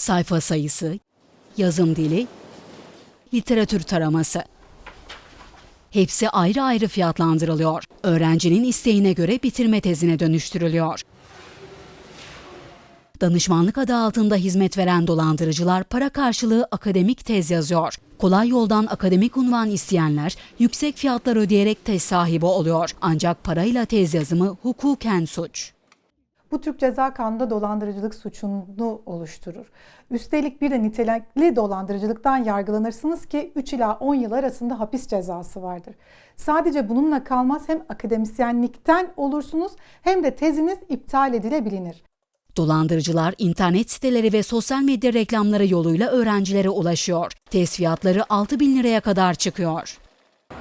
sayfa sayısı, yazım dili, literatür taraması. Hepsi ayrı ayrı fiyatlandırılıyor. Öğrencinin isteğine göre bitirme tezine dönüştürülüyor. Danışmanlık adı altında hizmet veren dolandırıcılar para karşılığı akademik tez yazıyor. Kolay yoldan akademik unvan isteyenler yüksek fiyatlar ödeyerek tez sahibi oluyor. Ancak parayla tez yazımı hukuken suç. Bu Türk Ceza Kanunu'nda dolandırıcılık suçunu oluşturur. Üstelik bir de nitelikli dolandırıcılıktan yargılanırsınız ki 3 ila 10 yıl arasında hapis cezası vardır. Sadece bununla kalmaz hem akademisyenlikten olursunuz hem de teziniz iptal edilebilir. Dolandırıcılar internet siteleri ve sosyal medya reklamları yoluyla öğrencilere ulaşıyor. Tez fiyatları 6 bin liraya kadar çıkıyor.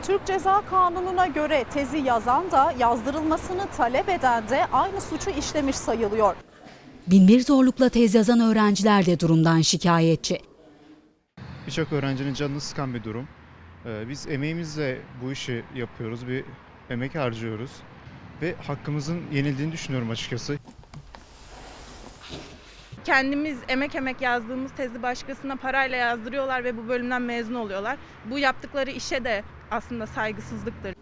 Türk Ceza Kanunu'na göre tezi yazan da yazdırılmasını talep eden de aynı suçu işlemiş sayılıyor. Binbir zorlukla tez yazan öğrenciler de durumdan şikayetçi. Birçok öğrencinin canını sıkan bir durum. Ee, Biz emeğimizle bu işi yapıyoruz, bir emek harcıyoruz ve hakkımızın yenildiğini düşünüyorum açıkçası. Kendimiz emek emek yazdığımız tezi başkasına parayla yazdırıyorlar ve bu bölümden mezun oluyorlar. Bu yaptıkları işe de aslında saygısızlıktır.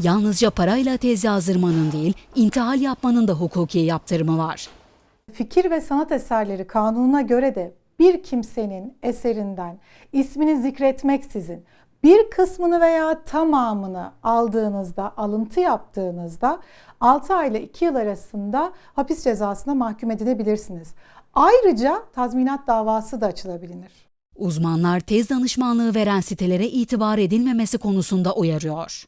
Yalnızca parayla tez yazdırmanın değil, intihal yapmanın da hukuki yaptırımı var. Fikir ve sanat eserleri kanununa göre de bir kimsenin eserinden ismini zikretmeksizin bir kısmını veya tamamını aldığınızda, alıntı yaptığınızda 6 ay ile 2 yıl arasında hapis cezasına mahkum edilebilirsiniz. Ayrıca tazminat davası da açılabilir. Uzmanlar tez danışmanlığı veren sitelere itibar edilmemesi konusunda uyarıyor.